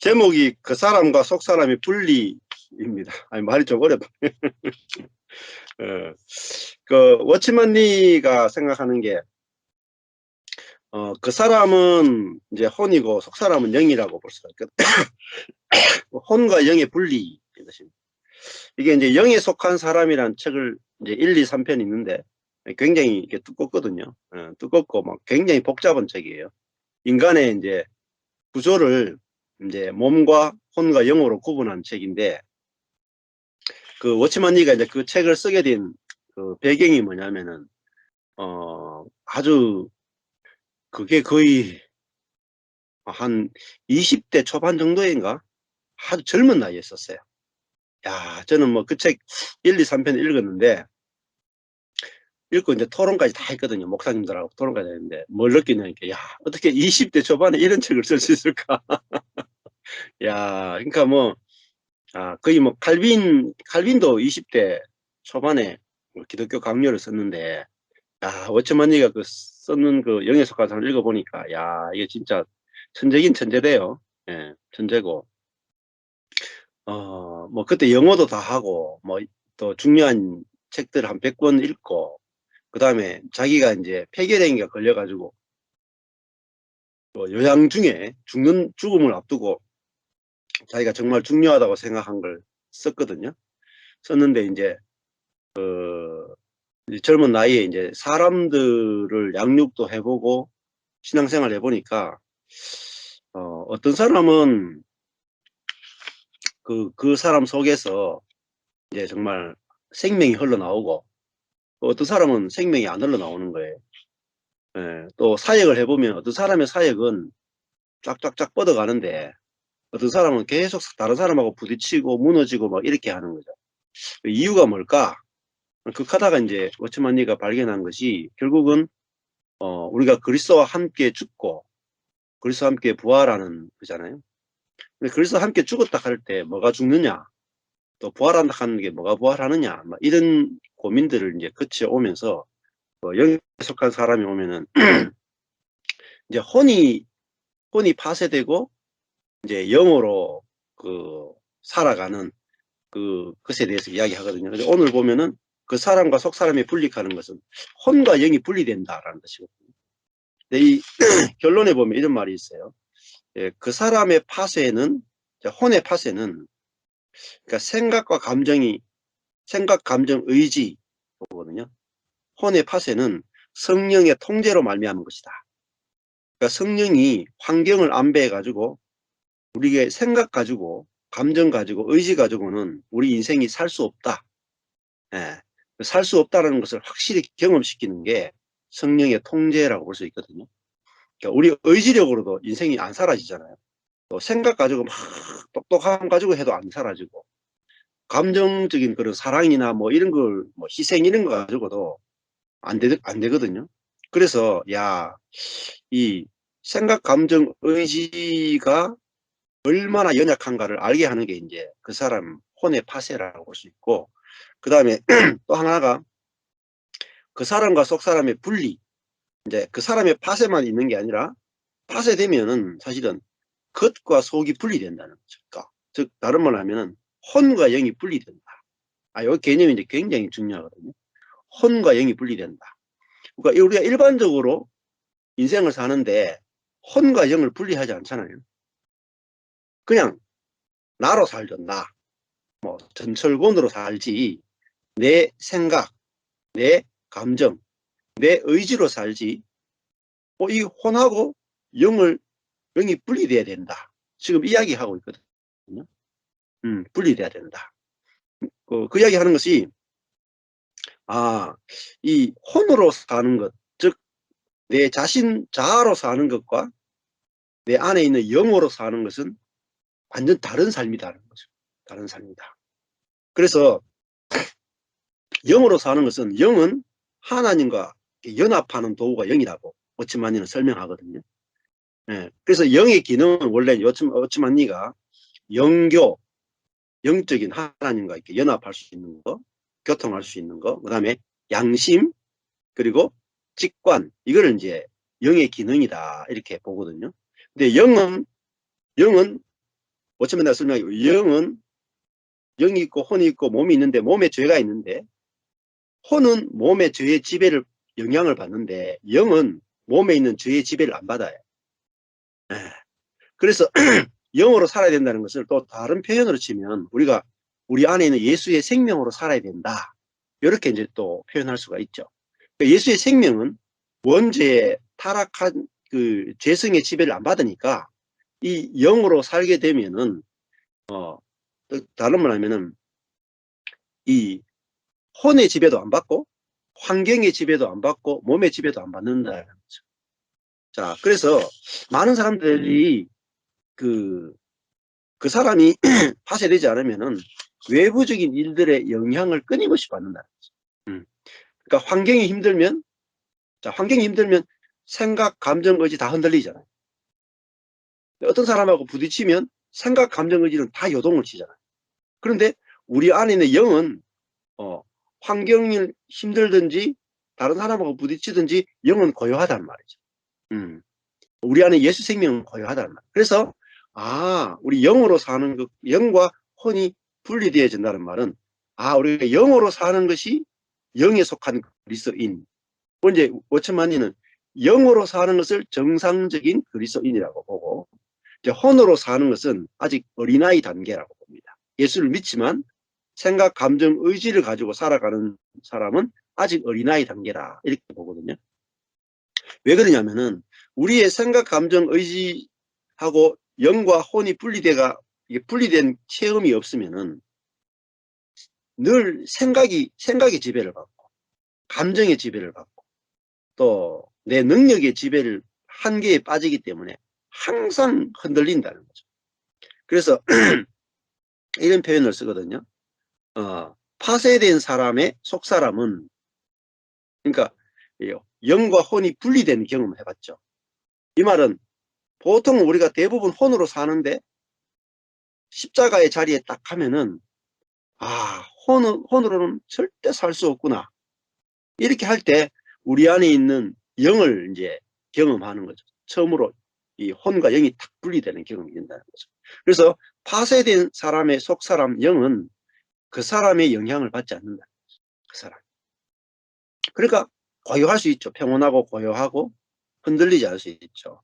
제목이 그 사람과 속 사람의 분리입니다. 아니 말이 좀 어렵다. 어, 그 워치먼니가 생각하는 게 어, 그 사람은 이제 혼이고 속 사람은 영이라고 볼 수가 있거든. 혼과 영의 분리. 이게 이제 영에 속한 사람이란 책을 이제 1, 2, 3편 있는데 굉장히 이게 두껍거든요. 어, 두껍고 막 굉장히 복잡한 책이에요. 인간의 이제 구조를 이제 몸과 혼과 영으로 구분한 책인데 그 워치먼니가 이제 그 책을 쓰게 된 그 배경이 뭐냐면은 어 아주 그게 거의 한 20대 초반 정도인가 아주 젊은 나이에 썼어요. 야 저는 뭐 그 책 1, 2, 3편 읽었는데 읽고 이제 토론까지 다 했거든요. 목사님들하고 토론까지 했는데 뭘 느끼냐니까 야 어떻게 20대 초반에 이런 책을 쓸 수 있을까 야 그러니까 뭐 아, 거의 뭐 칼빈 칼빈도 20대 초반에 뭐 기독교 강요를 썼는데 야 워치먼니가 그 썼는 그 영의 속가상을 읽어보니까 야 이게 진짜 천재긴 천재돼요. 예 천재고. 어 뭐 그때 영어도 다 하고 뭐 또 중요한 책들 한 100권 읽고 그 다음에 자기가 이제 폐결행위가 걸려가지고 뭐 요양 중에 죽는 죽음을 앞두고 자기가 정말 중요하다고 생각한 걸 썼거든요. 썼는데 이제 그 젊은 나이에 이제 사람들을 양육도 해보고 신앙생활 해보니까 어, 어떤 사람은 그, 그 사람 속에서 이제 정말 생명이 흘러나오고 어떤 사람은 생명이 안 흘러나오는 거예요. 예, 또 사역을 해보면 어떤 사람의 사역은 쫙쫙쫙 뻗어가는데 어떤 사람은 계속 다른 사람하고 부딪히고 무너지고 막 이렇게 하는 거죠. 이유가 뭘까? 극하다가 이제 워치만니가 발견한 것이 결국은 어, 우리가 그리스도와 함께 죽고 그리스도와 함께 부활하는 거잖아요. 근데 그리스도와 함께 죽었다 할 때 뭐가 죽느냐? 또 부활한다 하는 게 뭐가 부활하느냐? 막 이런 고민들을 이제 거쳐 오면서 어, 영에 속한 사람이 오면은 이제 혼이 혼이 파쇄되고 이제 영어로 그 살아가는 그 것에 대해서 이야기하거든요. 근데 오늘 보면은 그 사람과 속 사람이 분리하는 것은 혼과 영이 분리된다라는 것이거든요. 근데 이 결론에 보면 이런 말이 있어요. 예, 그 사람의 파쇄는 혼의 파쇄는 그러니까 생각과 감정이 생각, 감정, 의지 거거든요. 혼의 파쇄는 성령의 통제로 말미암은 것이다. 그러니까 성령이 환경을 안배해 가지고 우리의 생각 가지고 감정 가지고 의지 가지고는 우리 인생이 살 수 없다. 예. 살 수 없다는 것을 확실히 경험시키는 게 성령의 통제라고 볼 수 있거든요. 그러니까 우리 의지력으로도 인생이 안 사라지잖아요. 또 생각 가지고 막 똑똑함 가지고 해도 안 사라지고 감정적인 그런 사랑이나 뭐 이런 걸 뭐 희생 이런 거 가지고도 안, 되, 안 되거든요. 그래서 야 이 생각 감정 의지가 얼마나 연약한가를 알게 하는 게 이제 그 사람 혼의 파쇄라고 볼 수 있고 그 다음에 또 하나가 그 사람과 속 사람의 분리 이제 그 사람의 파쇄만 있는 게 아니라 파쇄되면은 사실은 겉과 속이 분리된다는 거죠. 그러니까 즉 다른 말로 하면은 혼과 영이 분리된다. 아, 요 개념이 이제 굉장히 중요하거든요. 혼과 영이 분리된다. 그러니까 우리가 일반적으로 인생을 사는데 혼과 영을 분리하지 않잖아요. 그냥 나로 나. 뭐 전철권으로 살지 내 생각, 내 감정, 내 의지로 살지 어, 이 혼하고 영을 영이 분리돼야 된다. 지금 이야기하고 있거든요. 음, 분리돼야 된다. 그, 그 이야기 하는 것이, 아, 이 혼으로 사는 것, 즉, 내 자신 자아로 사는 것과 내 안에 있는 영으로 사는 것은 완전 다른 삶이다는 거죠. 다른 삶이다. 그래서 영으로 사는 것은 영은 하나님과 연합하는 도구가 영이라고 오치만니는 설명하거든요. 예, 그래서 영의 기능은 원래 오치만니가 영교, 영적인 하나님과 이렇게 연합할 수 있는 거, 교통할 수 있는 거, 그 다음에 양심, 그리고 직관, 이거를 이제 영의 기능이다, 이렇게 보거든요. 근데 영은, 영은 어쩌면 내가 설명하기 영은 영이 있고 혼이 있고 몸이 있는데 몸에 죄가 있는데 혼은 몸의 죄의 지배를 영향을 받는데 영은 몸에 있는 죄의 지배를 안 받아요. 예. 그래서 영으로 살아야 된다는 것을 또 다른 표현으로 치면 우리가 우리 안에 있는 예수의 생명으로 살아야 된다. 이렇게 이제 또 표현할 수가 있죠. 그러니까 예수의 생명은 원죄의 타락한 그 죄성의 지배를 안 받으니까 이 영으로 살게 되면은 어또 다른 말 하면은 이 혼의 지배도 안 받고 환경의 지배도 안 받고 몸의 지배도 안 받는다는 거죠. 자, 그래서 많은 사람들이 그, 그 사람이 파쇄되지 않으면은 외부적인 일들의 영향을 끊임없이 받는다는 거죠. 음. 그러니까 환경이 힘들면, 자, 환경이 힘들면 생각, 감정, 의지 다 흔들리잖아요. 어떤 사람하고 부딪히면 생각, 감정, 의지는 다 요동을 치잖아요. 그런데 우리 안에 있는 영은, 어, 환경이 힘들든지 다른 사람하고 부딪히든지 영은 고요하단 말이죠. 음. 우리 안에 예수 생명은 고요하단 말이에요. 그래서 아, 우리 영으로 사는 그 영과 혼이 분리되어진다는 말은 아, 우리가 영으로 사는 것이 영에 속한 그리스도인. 이제 워처만이는 영으로 사는 것을 정상적인 그리스도인이라고 보고 혼으로 사는 것은 아직 어린아이 단계라고 봅니다. 예수를 믿지만 생각, 감정, 의지를 가지고 살아가는 사람은 아직 어린아이 단계라 이렇게 보거든요. 왜 그러냐면은 우리의 생각, 감정, 의지하고 영과 혼이 분리돼가 분리된 체험이 없으면은 늘 생각이 생각의 지배를 받고 감정의 지배를 받고 또 내 능력의 지배를 한계에 빠지기 때문에 항상 흔들린다는 거죠. 그래서 이런 표현을 쓰거든요. 어, 파쇄된 사람의 속사람은 그러니까 영과 혼이 분리된 경험을 해봤죠. 이 말은 보통 우리가 대부분 혼으로 사는데 십자가의 자리에 딱 하면은 아 혼은, 혼으로는 절대 살 수 없구나 이렇게 할 때 우리 안에 있는 영을 이제 경험하는 거죠. 처음으로 이 혼과 영이 탁 분리되는 경험이 된다는 거죠. 그래서 파쇄된 사람의 속사람 영은 그 사람의 영향을 받지 않는다. 그 사람. 그러니까 고요할 수 있죠. 평온하고 고요하고 흔들리지 않을 수 있죠.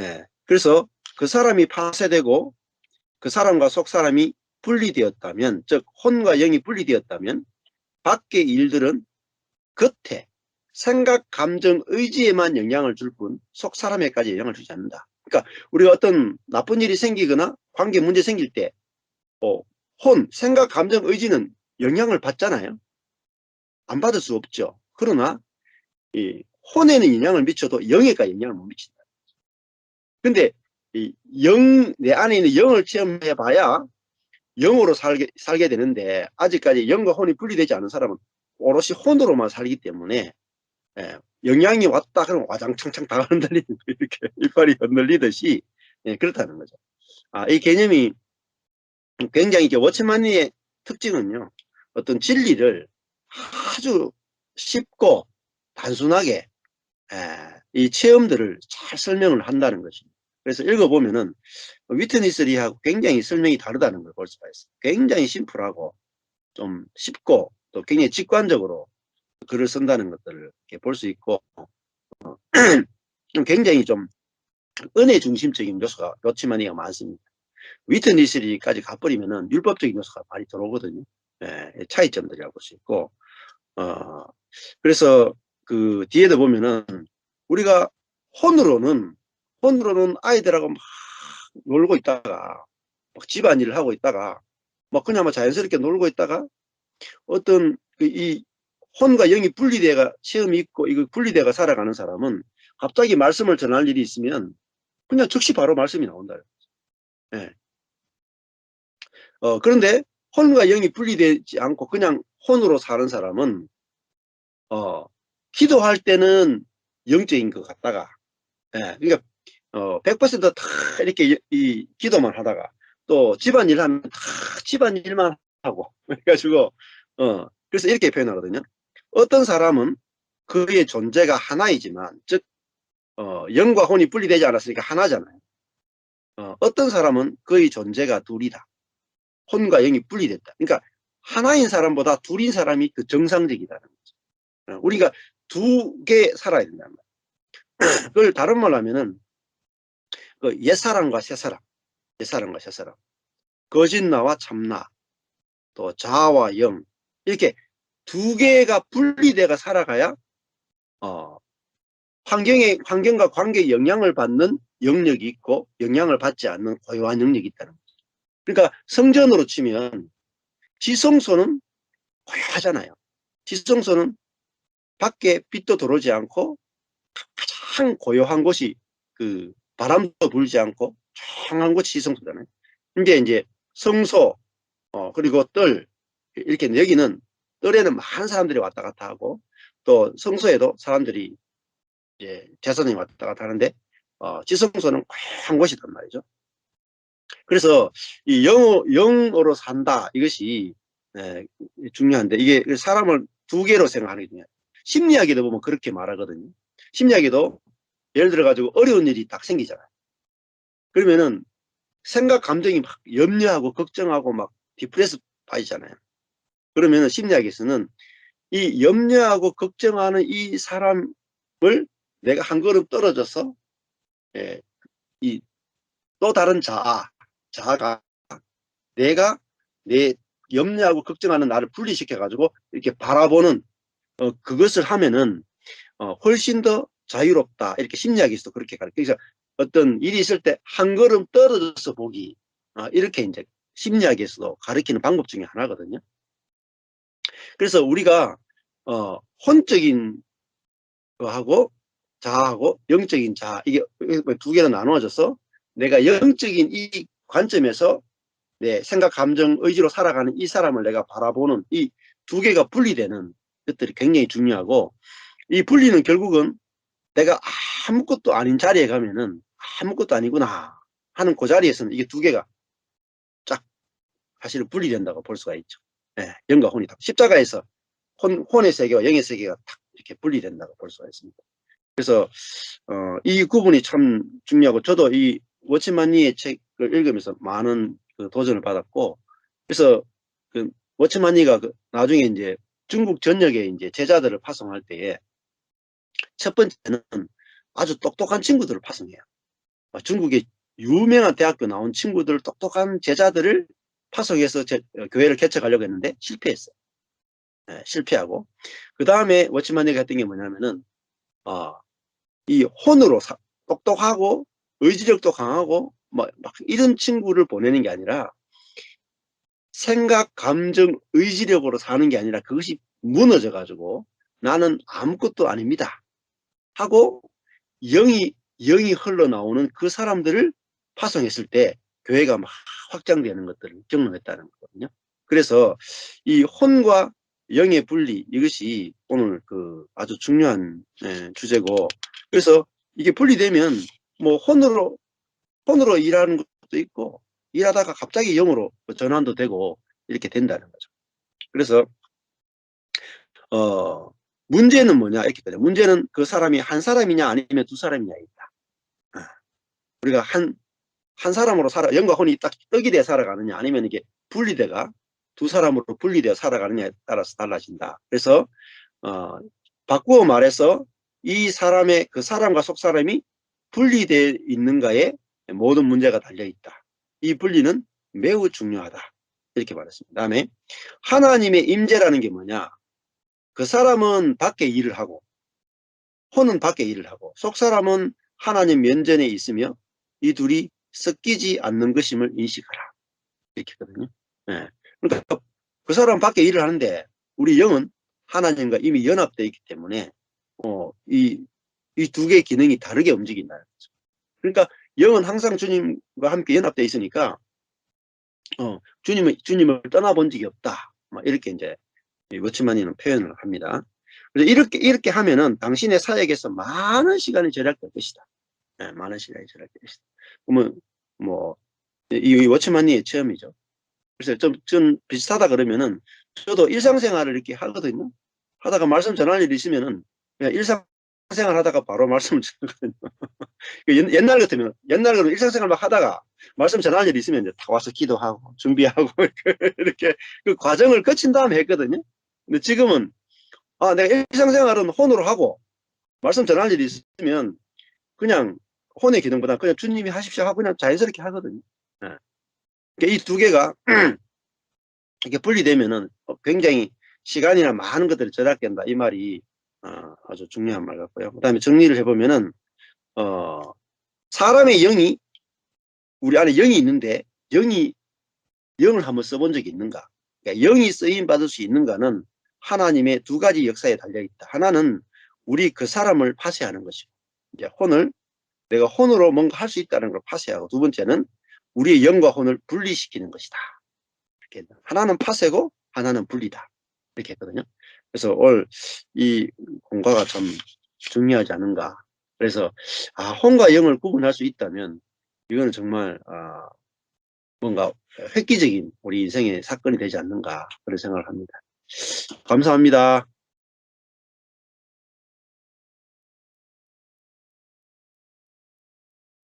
예. 그래서 그 사람이 파쇄되고 그 사람과 속 사람이 분리되었다면, 즉 혼과 영이 분리되었다면 밖의 일들은 겉에 생각, 감정, 의지에만 영향을 줄 뿐 속 사람에까지 영향을 주지 않는다. 그러니까 우리가 어떤 나쁜 일이 생기거나 관계 문제 생길 때 어, 혼, 생각, 감정, 의지는 영향을 받잖아요. 안 받을 수 없죠. 그러나 이 혼에는 영향을 미쳐도 영에까 영향을 못 미친다. 근데 이 영, 내 안에 있는 영을 체험해 봐야 영으로 살게, 살게 되는데 아직까지 영과 혼이 분리되지 않은 사람은 오롯이 혼으로만 살기 때문에 예, 영향이 왔다 그러면 와장창창 다 흔들리는 이렇게 이빨이 흔들리듯이 예, 그렇다는 거죠. 아, 이 개념이 굉장히 이제 워치만니의 특징은요. 어떤 진리를 아주 쉽고 단순하게 에, 이 체험들을 잘 설명을 한다는 것입니다. 그래서 읽어보면은 위트니스리하고 굉장히 설명이 다르다는 걸 볼 수가 있어요. 굉장히 심플하고 좀 쉽고 또 굉장히 직관적으로 글을 쓴다는 것들을 볼 수 있고 어, 굉장히 좀 은혜 중심적인 요소가 요치마니가 많습니다. 위트니스리까지 가버리면은 율법적인 요소가 많이 들어오거든요. 예, 차이점들이라고 볼 수 있고 어, 그래서 그 뒤에도 보면은 우리가 혼으로는 혼으로는 아이들하고 막 놀고 있다가 막 집안일을 하고 있다가 막 그냥 막 자연스럽게 놀고 있다가 어떤 그 이 혼과 영이 분리돼가 체험이 있고 이거 분리돼가 살아가는 사람은 갑자기 말씀을 전할 일이 있으면 그냥 즉시 바로 말씀이 나온다. 예. 어, 그런데 혼과 영이 분리되지 않고 그냥 혼으로 사는 사람은 어, 기도할 때는 영적인 것 같다가 예, 그러니까 어, 100%다 이렇게 이 기도만 하다가 또 집안일 하면 다 집안일만 하고 그래가지고 어, 그래서 이렇게 표현하거든요. 어떤 사람은 그의 존재가 하나이지만 즉 어, 영과 혼이 분리되지 않았으니까 하나잖아요. 어, 어떤 사람은 그의 존재가 둘이다. 혼과 영이 분리됐다. 그러니까 하나인 사람보다 둘인 사람이 그 정상적이다는 거죠. 어, 우리가 두 개 살아야 된다는 거예요. 그걸 다른 말로 하면은 그 옛사람과 새사람, 옛사람과 새사람, 거짓나와 참나, 또 자와 영 이렇게 두 개가 분리돼가 살아가야 어, 환경에 환경과 관계에 영향을 받는 영역이 있고 영향을 받지 않는 고요한 영역이 있다는 거죠. 그러니까 성전으로 치면 지성소는 고요하잖아요. 지성소는 밖에 빛도 들어오지 않고 가장 고요한 곳이 그 바람도 불지 않고 조용한 곳이 지성소잖아요. 이제 이제 성소 어, 그리고 뜰 이렇게 여기는 뜰에는 많은 사람들이 왔다 갔다 하고 또 성소에도 사람들이 이제 재선이 왔다 갔다 하는데 어, 지성소는 고한 곳이단 말이죠. 그래서 이 영어, 영어로 산다 이것이 에, 중요한데 이게 사람을 두 개로 생각하는 게 중요해요. 심리학에도 보면 그렇게 말하거든요. 심리학에도 예를 들어 가지고 어려운 일이 딱 생기잖아요. 그러면은 생각 감정이 막 염려하고 걱정하고 막 디프레스 빠지잖아요. 그러면 심리학에서는 이 염려하고 걱정하는 이 사람을 내가 한 걸음 떨어져서 예, 이 또 다른 자아, 자아가 내가 내 염려하고 걱정하는 나를 분리시켜 가지고 이렇게 바라보는 어, 그것을 하면은 어, 훨씬 더 자유롭다 이렇게 심리학에서도 그렇게 가르쳐 그래서 어떤 일이 있을 때 한 걸음 떨어져서 보기 어, 이렇게 이제 심리학에서도 가르치는 방법 중에 하나거든요. 그래서 우리가 어, 혼적인 거하고 자하고 영적인 자 이게 두 개로 나누어져서 내가 영적인 이 관점에서 내 생각, 감정, 의지로 살아가는 이 사람을 내가 바라보는 이 두 개가 분리되는 것들이 굉장히 중요하고 이 분리는 결국은 내가 아무것도 아닌 자리에 가면은 아무것도 아니구나 하는 그 자리에서는 이게 두 개가 쫙 사실은 분리된다고 볼 수가 있죠. 예, 영과 혼이 다 십자가에서 혼, 혼의 세계와 영의 세계가 딱 이렇게 분리된다고 볼 수가 있습니다. 그래서 어, 이 구분이 참 중요하고 저도 이 워치만니의 책을 읽으면서 많은 그 도전을 받았고 그래서 그 워치만니가 그 나중에 이제 중국 전역에 이제 제자들을 파송할 때에 첫 번째는 아주 똑똑한 친구들을 파송해요. 어, 중국의 유명한 대학교 나온 친구들 똑똑한 제자들을 파송해서 제, 어, 교회를 개척하려고 했는데 실패했어요. 네, 실패하고 그 다음에 워치만니가 했던 게 뭐냐면은 어, 이 혼으로 사, 똑똑하고 의지력도 강하고 뭐, 막 이런 친구를 보내는 게 아니라 생각, 감정, 의지력으로 사는 게 아니라 그것이 무너져 가지고 나는 아무것도 아닙니다 하고 영이 영이 흘러나오는 그 사람들을 파송했을 때 교회가 막 확장되는 것들을 경험했다는 거거든요. 그래서 이 혼과 영의 분리 이것이 오늘 그 아주 중요한 예, 주제고 그래서 이게 분리되면 뭐 혼으로 혼으로 일하는 것도 있고 일하다가 갑자기 영으로 전환도 되고 이렇게 된다는 거죠. 그래서 어 문제는 뭐냐 이렇게 되죠. 문제는 그 사람이 한 사람이냐 아니면 두 사람이냐 있다. 아, 우리가 한 한 사람으로 살아 영과 혼이 딱 떡이 돼 살아가느냐 아니면 이게 분리돼가 두 사람으로 분리되어 살아가느냐에 따라서 달라진다. 그래서 어, 바꾸어 말해서 이 사람의 그 사람과 속 사람이 분리되어 있는가에 모든 문제가 달려 있다. 이 분리는 매우 중요하다. 이렇게 말했습니다. 다음에 하나님의 임재라는 게 뭐냐? 그 사람은 밖에 일을 하고 혼은 밖에 일을 하고 속 사람은 하나님 면전에 있으며 이 둘이 섞이지 않는 것임을 인식하라. 이렇게거든요. 네. 그러니까 그 사람 밖에 일을 하는데 우리 영은 하나님과 이미 연합되어 있기 때문에 어, 이, 이 두 개의 기능이 다르게 움직인다는 거죠. 그러니까 영은 항상 주님과 함께 연합되어 있으니까 어, 주님을, 주님을 떠나본 적이 없다. 막 이렇게 이제 워치만이는 표현을 합니다. 그래서 이렇게, 이렇게 하면은 당신의 사역에서 많은 시간이 절약될 것이다. 네, 많은 시간이 절약될 것이다. 그러면 뭐, 이 워치만니의 체험이죠. 그래서 좀, 좀 비슷하다 그러면은 저도 일상생활을 이렇게 하거든요. 하다가 말씀 전할 일이 있으면은 그냥 일상 일상생활 하다가 바로 말씀을 전하거든요. 그 옛- 옛날 같으면, 옛날 같으면 일상생활 막 하다가 말씀 전할 일이 있으면 이제 다 와서 기도하고, 준비하고, 이렇게 그 과정을 거친 다음에 했거든요. 근데 지금은, 아, 내가 일상생활은 혼으로 하고, 말씀 전할 일이 있으면 그냥 혼의 기능보다 그냥 주님이 하십시오 하고 그냥 자연스럽게 하거든요. 이두 개가 이렇게 분리되면은 굉장히 시간이나 많은 것들이 절약된다. 이 말이 어, 아주 중요한 말 같고요. 그 다음에 정리를 해보면은, 어, 사람의 영이, 우리 안에 영이 있는데, 영이, 영을 한번 써본 적이 있는가? 그러니까 영이 쓰임 받을 수 있는가는 하나님의 두 가지 역사에 달려 있다. 하나는 우리 그 사람을 파쇄하는 것이고, 이제 혼을, 내가 혼으로 뭔가 할 수 있다는 걸 파쇄하고, 두 번째는 우리의 영과 혼을 분리시키는 것이다. 이렇게 하나는 파쇄고, 하나는 분리다. 이렇게 했거든요. 그래서 올 이 공과가 참 중요하지 않은가. 그래서 아 혼과 영을 구분할 수 있다면 이거는 정말 아 뭔가 획기적인 우리 인생의 사건이 되지 않는가 그런 생각을 합니다. 감사합니다.